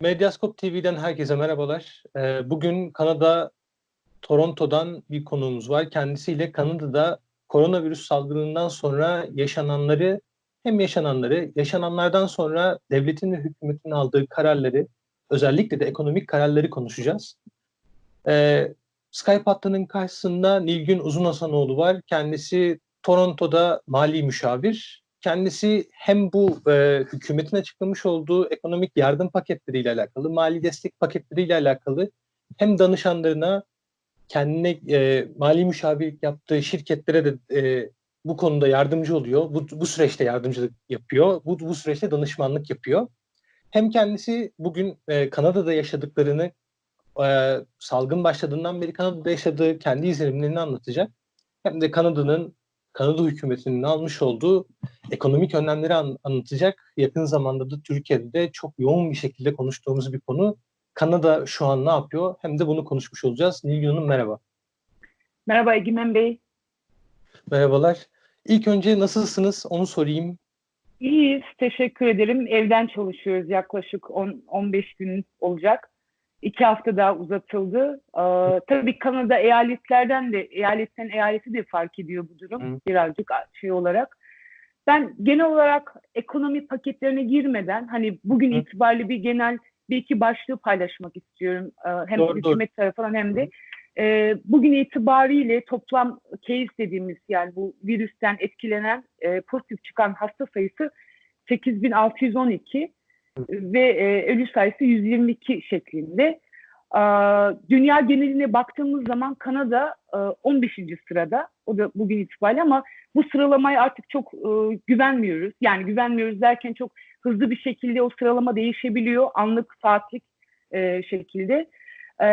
Medyascope TV'den herkese merhabalar. Ee, bugün Kanada, Toronto'dan bir konuğumuz var. Kendisiyle Kanada'da koronavirüs salgınından sonra yaşananları, hem yaşananları, yaşananlardan sonra devletin ve hükümetin aldığı kararları, özellikle de ekonomik kararları konuşacağız. Ee, Skype hattının karşısında Nilgün Uzunhasanoğlu var. Kendisi Toronto'da mali müşavir. Kendisi hem bu e, hükümetin açıklamış olduğu ekonomik yardım paketleriyle alakalı, mali destek paketleriyle alakalı hem danışanlarına kendine e, mali müşavirlik yaptığı şirketlere de e, bu konuda yardımcı oluyor. Bu, bu süreçte yardımcılık yapıyor. Bu, bu süreçte danışmanlık yapıyor. Hem kendisi bugün e, Kanada'da yaşadıklarını e, salgın başladığından beri Kanada'da yaşadığı kendi izlenimlerini anlatacak. Hem de Kanada'nın Kanada hükümetinin almış olduğu ekonomik önlemleri an, anlatacak. Yakın zamanda da Türkiye'de de çok yoğun bir şekilde konuştuğumuz bir konu. Kanada şu an ne yapıyor? Hem de bunu konuşmuş olacağız. Nilgün Hanım merhaba. Merhaba Egemen Bey. Merhabalar. İlk önce nasılsınız onu sorayım. İyiyiz, teşekkür ederim. Evden çalışıyoruz yaklaşık 10, 15 gün olacak. İki hafta daha uzatıldı. Ee, tabii Kanada eyaletlerden de, eyaletten eyaleti de fark ediyor bu durum Hı. birazcık şey olarak. Ben genel olarak ekonomi paketlerine girmeden hani bugün Hı. itibariyle bir genel bir iki başlığı paylaşmak istiyorum. Ee, hem doğru, hükümet doğru. tarafından hem de e, bugün itibariyle toplam case dediğimiz yani bu virüsten etkilenen e, pozitif çıkan hasta sayısı 8612 ve e, ölü sayısı 122 şeklinde. E, dünya geneline baktığımız zaman Kanada e, 15. sırada. O da bugün itibariyle ama bu sıralamaya artık çok e, güvenmiyoruz. Yani güvenmiyoruz derken çok hızlı bir şekilde o sıralama değişebiliyor. Anlık, saatlik e, şekilde. E,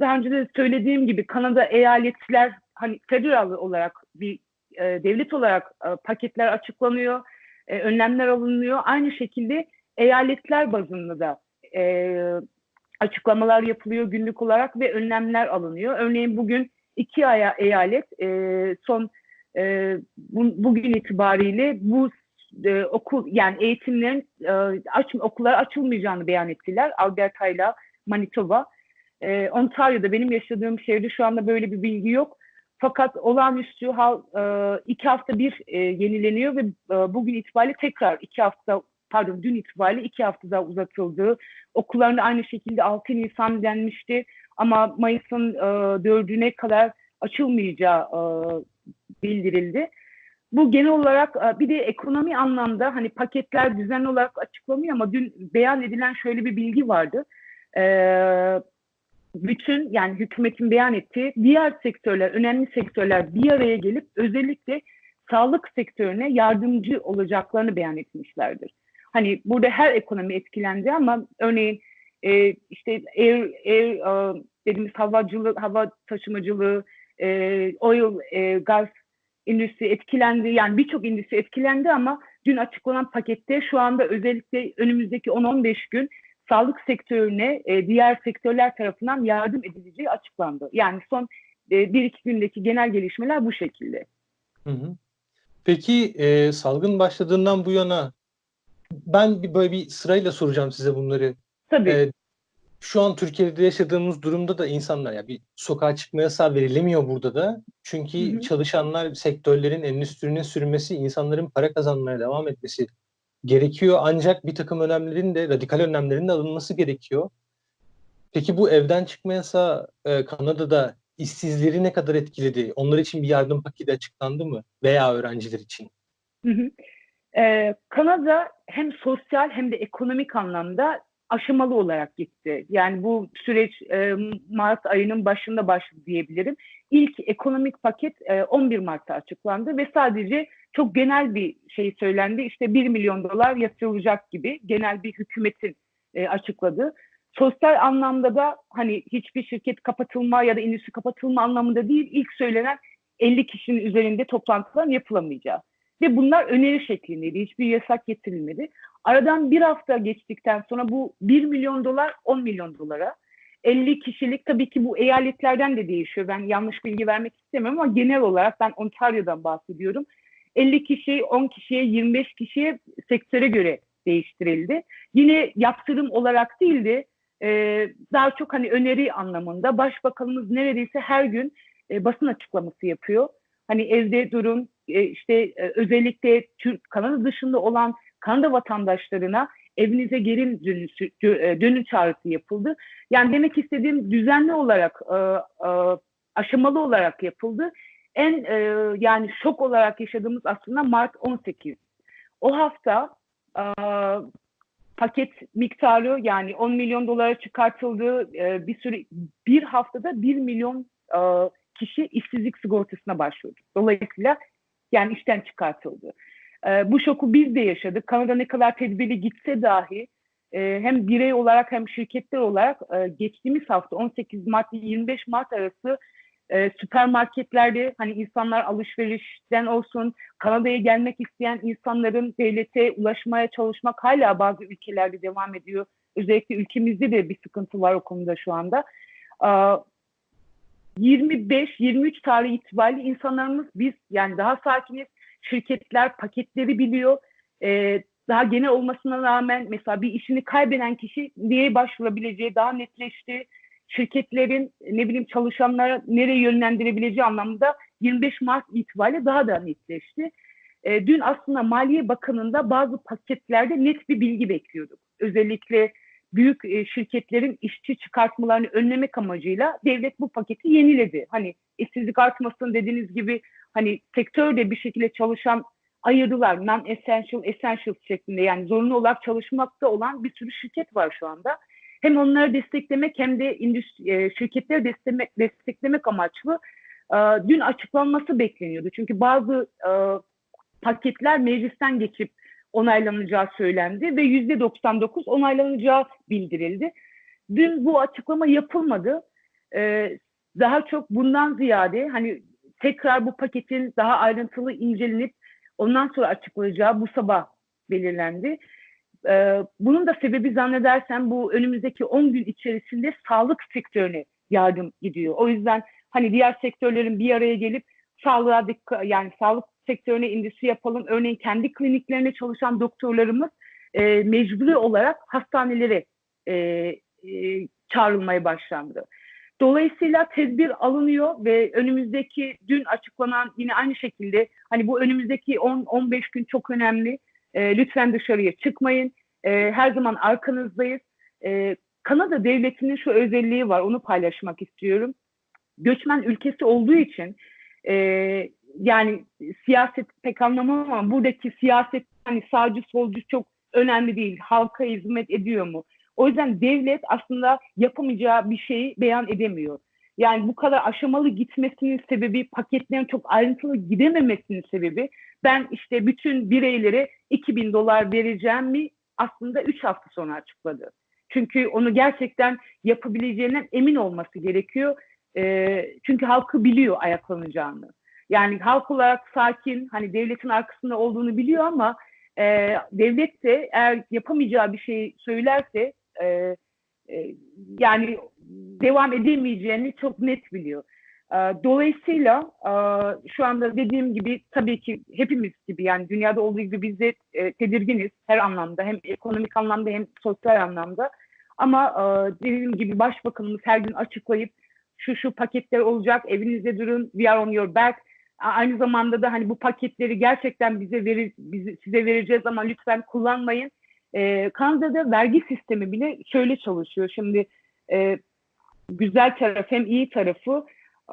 daha önce de söylediğim gibi Kanada eyaletler hani federal olarak bir e, devlet olarak e, paketler açıklanıyor, e, önlemler alınıyor. Aynı şekilde eyaletler bazında da e, açıklamalar yapılıyor günlük olarak ve önlemler alınıyor. Örneğin bugün iki aya eyalet e, son e, bu, bugün itibariyle bu e, okul yani eğitimlerin e, aç, okullar açılmayacağını beyan ettiler. Alberta ile Manitoba. E, Ontario'da benim yaşadığım şehirde şu anda böyle bir bilgi yok. Fakat olağanüstü hal e, iki hafta bir e, yenileniyor ve e, bugün itibariyle tekrar iki hafta pardon dün itibariyle iki hafta daha uzatıldı. Okullarında aynı şekilde 6 Nisan denmişti ama Mayıs'ın e, 4'üne kadar açılmayacağı e, bildirildi. Bu genel olarak e, bir de ekonomi anlamda hani paketler düzenli olarak açıklanıyor ama dün beyan edilen şöyle bir bilgi vardı. Ee, bütün yani hükümetin beyan ettiği diğer sektörler, önemli sektörler bir araya gelip özellikle sağlık sektörüne yardımcı olacaklarını beyan etmişlerdir. Hani burada her ekonomi etkilendi ama örneğin e, işte air, air uh, dediğimiz havacılık, hava taşımacılığı, e, oil, e, gaz endüstri etkilendi. Yani birçok endüstri etkilendi ama dün açıklanan pakette şu anda özellikle önümüzdeki 10-15 gün sağlık sektörüne e, diğer sektörler tarafından yardım edileceği açıklandı. Yani son e, bir iki gündeki genel gelişmeler bu şekilde. Peki e, salgın başladığından bu yana ben bir böyle bir sırayla soracağım size bunları. Tabii. Ee, şu an Türkiye'de yaşadığımız durumda da insanlar ya bir sokağa çıkma yasağı verilemiyor burada da. Çünkü hı hı. çalışanlar, sektörlerin, endüstrinin sürmesi, insanların para kazanmaya devam etmesi gerekiyor. Ancak bir takım önlemlerin de, radikal önlemlerin de alınması gerekiyor. Peki bu evden çıkma yasağı e, Kanada'da işsizleri ne kadar etkiledi? Onlar için bir yardım paketi açıklandı mı? Veya öğrenciler için? Hı hı. Ee, Kanada hem sosyal hem de ekonomik anlamda aşamalı olarak gitti. Yani bu süreç e, Mart ayının başında başladı diyebilirim. İlk ekonomik paket e, 11 Mart'ta açıklandı ve sadece çok genel bir şey söylendi. İşte 1 milyon dolar yatırılacak gibi genel bir hükümetin e, açıkladığı. Sosyal anlamda da hani hiçbir şirket kapatılma ya da endüstri kapatılma anlamında değil ilk söylenen 50 kişinin üzerinde toplantılar yapılamayacağı. Ve bunlar öneri şeklindeydi. Hiçbir yasak getirilmedi. Aradan bir hafta geçtikten sonra bu 1 milyon dolar 10 milyon dolara 50 kişilik tabii ki bu eyaletlerden de değişiyor. Ben yanlış bilgi vermek istemiyorum ama genel olarak ben Ontario'dan bahsediyorum. 50 kişi 10 kişiye 25 kişiye sektöre göre değiştirildi. Yine yaptırım olarak değil de e, daha çok hani öneri anlamında başbakanımız neredeyse her gün e, basın açıklaması yapıyor. Hani evde durun e, işte e, özellikle Türk Kanada dışında olan Kanada vatandaşlarına evinize geri dönüşü, e, dönün çağrısı yapıldı. Yani demek istediğim düzenli olarak e, aşamalı olarak yapıldı. En yani şok olarak yaşadığımız aslında Mart 18. O hafta paket miktarı yani 10 milyon dolara çıkartıldı. Bir süre bir haftada 1 milyon kişi işsizlik sigortasına başvurdu. Dolayısıyla yani işten çıkartıldı. E, bu şoku biz de yaşadık. Kanada ne kadar tedbirli gitse dahi e, hem birey olarak hem şirketler olarak e, geçtiğimiz hafta 18 Mart 25 Mart arası e, süpermarketlerde hani insanlar alışverişten olsun Kanada'ya gelmek isteyen insanların devlete ulaşmaya çalışmak hala bazı ülkelerde devam ediyor. Özellikle ülkemizde de bir sıkıntı var o konuda şu anda. 25-23 tarih itibariyle insanlarımız biz yani daha sakiniz. Şirketler paketleri biliyor. E, daha genel olmasına rağmen mesela bir işini kaybeden kişi neye başvurabileceği daha netleşti. Şirketlerin ne bileyim çalışanlara nereye yönlendirebileceği anlamında 25 Mart itibariyle daha da netleşti. E, dün aslında Maliye Bakanı'nda bazı paketlerde net bir bilgi bekliyorduk. Özellikle büyük e, şirketlerin işçi çıkartmalarını önlemek amacıyla devlet bu paketi yeniledi. Hani işsizlik artmasın dediğiniz gibi hani sektörde bir şekilde çalışan ayırdılar. Non-essential, essential şeklinde yani zorunlu olarak çalışmakta olan bir sürü şirket var şu anda. Hem onları desteklemek hem de endüstri, e, şirketleri desteklemek, desteklemek amaçlı e, dün açıklanması bekleniyordu. Çünkü bazı paketler meclisten geçip onaylanacağı söylendi ve yüzde 99 onaylanacağı bildirildi. Dün bu açıklama yapılmadı. Ee, daha çok bundan ziyade hani tekrar bu paketin daha ayrıntılı incelenip ondan sonra açıklayacağı bu sabah belirlendi. Ee, bunun da sebebi zannedersem bu önümüzdeki 10 gün içerisinde sağlık sektörüne yardım gidiyor. O yüzden hani diğer sektörlerin bir araya gelip sağlığa dikkat yani sağlık sektörüne indüstri yapalım. Örneğin kendi kliniklerine çalışan doktorlarımız e, mecburi olarak hastanelere e, e, çağrılmaya başlandı. Dolayısıyla tedbir alınıyor ve önümüzdeki dün açıklanan yine aynı şekilde hani bu önümüzdeki 10-15 gün çok önemli. E, lütfen dışarıya çıkmayın. E, her zaman arkanızdayız. E, Kanada devletinin şu özelliği var onu paylaşmak istiyorum. Göçmen ülkesi olduğu için e, yani siyaset pek anlamam ama buradaki siyaset hani sağcı solcu çok önemli değil. Halka hizmet ediyor mu? O yüzden devlet aslında yapamayacağı bir şeyi beyan edemiyor. Yani bu kadar aşamalı gitmesinin sebebi, paketlerin çok ayrıntılı gidememesinin sebebi ben işte bütün bireylere 2000 dolar vereceğim mi aslında 3 hafta sonra açıkladı. Çünkü onu gerçekten yapabileceğinden emin olması gerekiyor. E, çünkü halkı biliyor ayaklanacağını. Yani halk olarak sakin, hani devletin arkasında olduğunu biliyor ama e, devlet de eğer yapamayacağı bir şey söylerse e, e, yani devam edemeyeceğini çok net biliyor. E, dolayısıyla e, şu anda dediğim gibi tabii ki hepimiz gibi yani dünyada olduğu gibi biz de e, tedirginiz her anlamda hem ekonomik anlamda hem sosyal anlamda. Ama e, dediğim gibi başbakanımız her gün açıklayıp şu şu paketler olacak evinizde durun we are on your back Aynı zamanda da hani bu paketleri gerçekten bize verir, bize, size vereceğiz ama lütfen kullanmayın. E, Kanada'da vergi sistemi bile şöyle çalışıyor. Şimdi e, güzel taraf hem iyi tarafı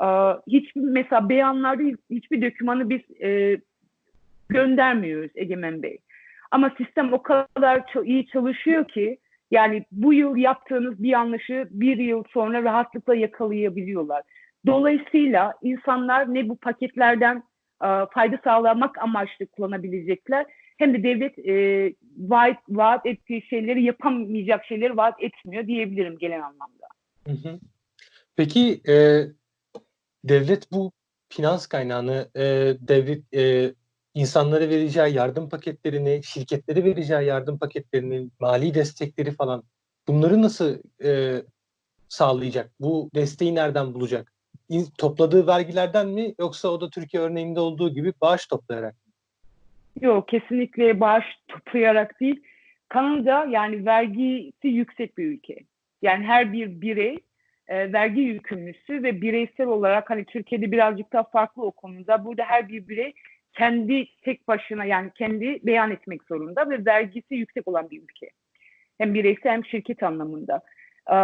e, hiçbir mesela beyanlarda hiçbir dokümanı biz e, göndermiyoruz Egemen Bey. Ama sistem o kadar iyi çalışıyor ki yani bu yıl yaptığınız bir yanlışı bir yıl sonra rahatlıkla yakalayabiliyorlar. Dolayısıyla insanlar ne bu paketlerden e, fayda sağlamak amaçlı kullanabilecekler hem de devlet e, vaat, vaat ettiği şeyleri yapamayacak şeyleri vaat etmiyor diyebilirim gelen anlamda. Peki e, devlet bu finans kaynağını e, devlet e, insanlara vereceği yardım paketlerini, şirketlere vereceği yardım paketlerini, mali destekleri falan bunları nasıl e, sağlayacak? Bu desteği nereden bulacak? Topladığı vergilerden mi yoksa o da Türkiye örneğinde olduğu gibi bağış toplayarak mı? Yok kesinlikle bağış toplayarak değil. Kanada yani vergisi yüksek bir ülke. Yani her bir birey e, vergi yükümlüsü ve bireysel olarak hani Türkiye'de birazcık daha farklı o konuda. Burada her bir birey kendi tek başına yani kendi beyan etmek zorunda ve vergisi yüksek olan bir ülke. Hem bireysel hem şirket anlamında. Ee,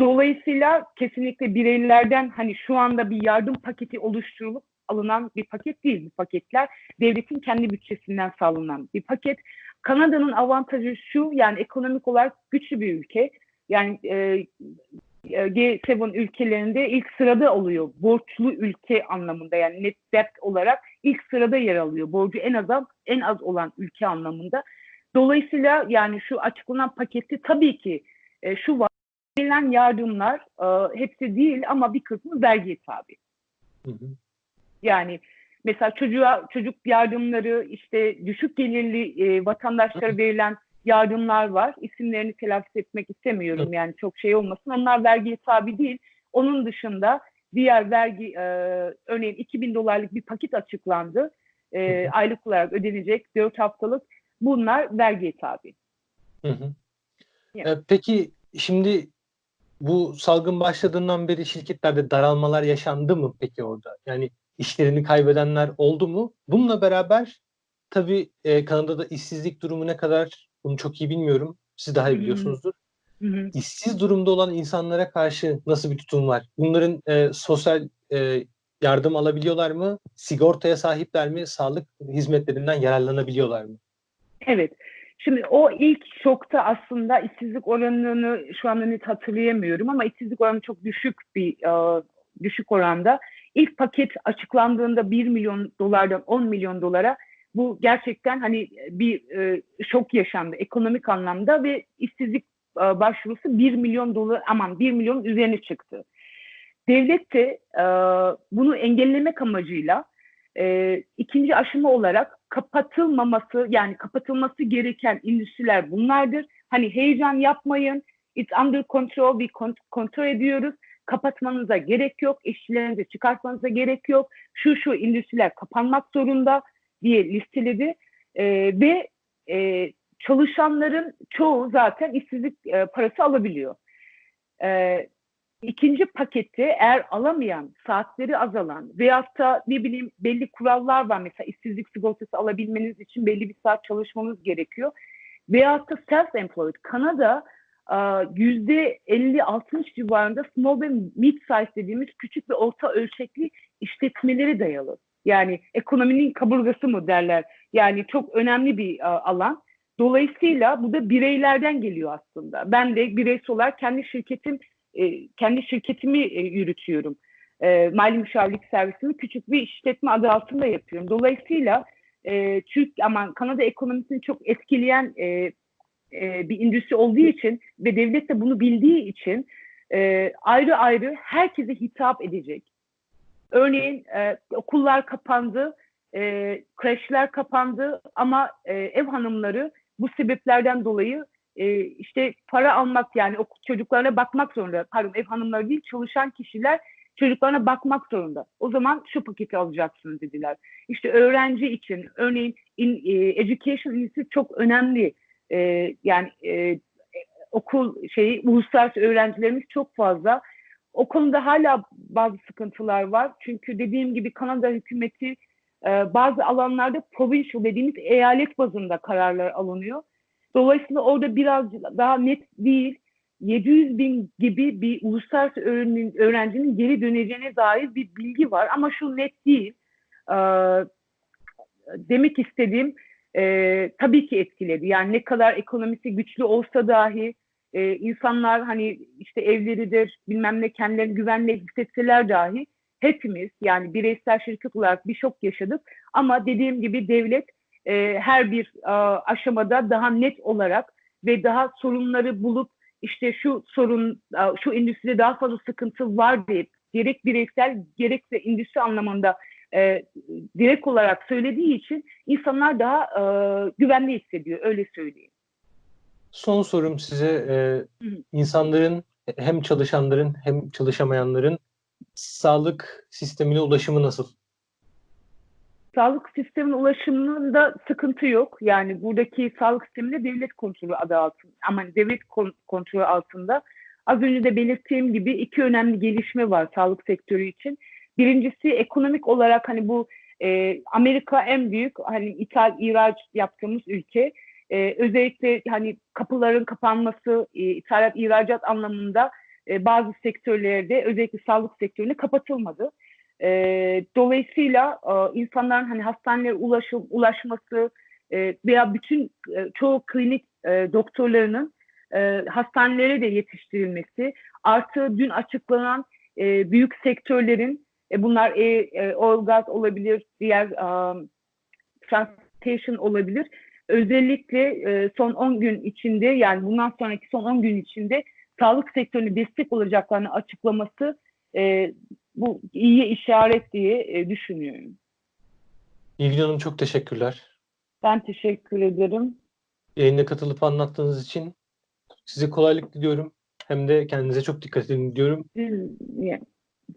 dolayısıyla kesinlikle bireylerden hani şu anda bir yardım paketi oluşturulup alınan bir paket değil bu paketler. Devletin kendi bütçesinden sağlanan bir paket. Kanada'nın avantajı şu yani ekonomik olarak güçlü bir ülke. Yani e, G7 ülkelerinde ilk sırada oluyor. Borçlu ülke anlamında yani net debt olarak ilk sırada yer alıyor. Borcu en az en az olan ülke anlamında. Dolayısıyla yani şu açıklanan paketi tabii ki e, şu var verilen yardımlar e, hepsi değil ama bir kısmı vergiye tabi. Hı hı. Yani mesela çocuğa çocuk yardımları işte düşük gelirli e, vatandaşlara verilen yardımlar var. İsimlerini telaffuz etmek istemiyorum yani çok şey olmasın. Onlar vergiye tabi değil. Onun dışında diğer vergi e, örneğin 2000 dolarlık bir paket açıklandı. E, aylık olarak ödenecek 4 haftalık. Bunlar vergiye tabi. Hı hı. Yani. E, peki şimdi bu salgın başladığından beri şirketlerde daralmalar yaşandı mı peki orada? Yani işlerini kaybedenler oldu mu? Bununla beraber tabii e, Kanada'da işsizlik durumu ne kadar bunu çok iyi bilmiyorum. Siz daha iyi biliyorsunuzdur. Hı hı. İşsiz durumda olan insanlara karşı nasıl bir tutum var? Bunların e, sosyal e, yardım alabiliyorlar mı? Sigortaya sahipler mi? Sağlık hizmetlerinden yararlanabiliyorlar mı? Evet. Şimdi o ilk şokta aslında işsizlik oranını şu anda net hatırlayamıyorum ama işsizlik oranı çok düşük bir e, düşük oranda. İlk paket açıklandığında 1 milyon dolardan 10 milyon dolara bu gerçekten hani bir e, şok yaşandı ekonomik anlamda ve işsizlik e, başvurusu 1 milyon dolar aman 1 milyon üzerine çıktı. Devlet de bunu engellemek amacıyla ikinci aşama olarak kapatılmaması yani kapatılması gereken endüstriler bunlardır. Hani heyecan yapmayın. It's under control. Bir kontrol ediyoruz. Kapatmanıza gerek yok. İşçilerinizi çıkartmanıza gerek yok. Şu şu endüstriler kapanmak zorunda diye listeledi. E, ve e, çalışanların çoğu zaten işsizlik e, parası alabiliyor. E, İkinci paketi eğer alamayan, saatleri azalan veyahut da ne bileyim belli kurallar var. Mesela işsizlik sigortası alabilmeniz için belli bir saat çalışmanız gerekiyor. Veyahut da self-employed. Kanada yüzde 50-60 civarında small ve mid size dediğimiz küçük ve orta ölçekli işletmeleri dayalı. Yani ekonominin kaburgası mı derler. Yani çok önemli bir alan. Dolayısıyla bu da bireylerden geliyor aslında. Ben de bireysel olarak kendi şirketim e, kendi şirketimi e, yürütüyorum. E, mali müşavirlik servisini küçük bir işletme adı altında yapıyorum. Dolayısıyla Türk ama Kanada ekonomisini çok etkileyen bir endüstri olduğu için ve devlet de bunu bildiği için ayrı ayrı herkese hitap edecek. Örneğin okullar kapandı, e, kreşler kapandı ama ev hanımları bu sebeplerden dolayı e, işte para almak yani o çocuklarına bakmak zorunda. Pardon ev hanımları değil çalışan kişiler çocuklarına bakmak zorunda. O zaman şu paketi alacaksınız dediler. İşte öğrenci için örneğin in, e, education industry çok önemli. E, yani e, okul şeyi uluslararası öğrencilerimiz çok fazla. O konuda hala bazı sıkıntılar var. Çünkü dediğim gibi Kanada hükümeti e, bazı alanlarda provincial dediğimiz eyalet bazında kararlar alınıyor. Dolayısıyla orada biraz daha net değil. 700 bin gibi bir uluslararası öğrencinin geri döneceğine dair bir bilgi var ama şu net değil. Ee, demek istediğim e, tabii ki etkiledi. Yani ne kadar ekonomisi güçlü olsa dahi e, insanlar hani işte evleridir bilmem ne kendilerini güvenle hissetseler dahi hepimiz yani bireysel şirket olarak bir şok yaşadık. Ama dediğim gibi devlet e, her bir e, aşamada daha net olarak ve daha sorunları bulup işte şu sorun, e, şu endüstride daha fazla sıkıntı var deyip gerek bireysel gerekse endüstri anlamında e, direkt olarak söylediği için insanlar daha e, güvenli hissediyor öyle söyleyeyim. Son sorum size e, insanların hem çalışanların hem çalışamayanların sağlık sistemine ulaşımı nasıl? Sağlık sisteminin ulaşımında sıkıntı yok. Yani buradaki sağlık sisteminde devlet kontrolü adı altında, ama devlet kon- kontrolü altında. Az önce de belirttiğim gibi iki önemli gelişme var sağlık sektörü için. Birincisi ekonomik olarak hani bu e, Amerika en büyük hani ithal ihraç yaptığımız ülke. E, özellikle hani kapıların kapanması, e, ithalat ihracat anlamında e, bazı sektörlerde özellikle sağlık sektöründe kapatılmadı. E, dolayısıyla e, insanların hani hastanelere ulaşım, ulaşması e, veya bütün e, çoğu klinik e, doktorlarının e, hastanelere de yetiştirilmesi artı dün açıklanan e, büyük sektörlerin e, bunlar e, e, oil gas olabilir, diğer um, transportation olabilir. Özellikle e, son 10 gün içinde yani bundan sonraki son 10 gün içinde sağlık sektörüne destek olacaklarını açıklaması e, bu iyi işaret diye e, düşünüyorum. İlgin Hanım çok teşekkürler. Ben teşekkür ederim. Yayına katılıp anlattığınız için size kolaylık diliyorum. Hem de kendinize çok dikkat edin diyorum. Siz, yani,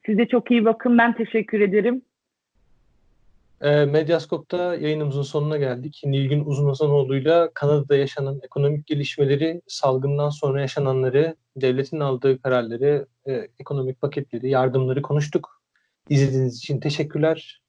siz de çok iyi bakın. Ben teşekkür ederim. E, Medyaskop'ta yayınımızın sonuna geldik. Nilgün Uzunhasanoğlu'yla Kanada'da yaşanan ekonomik gelişmeleri, salgından sonra yaşananları, devletin aldığı kararları, ekonomik paketleri, yardımları konuştuk. İzlediğiniz için teşekkürler.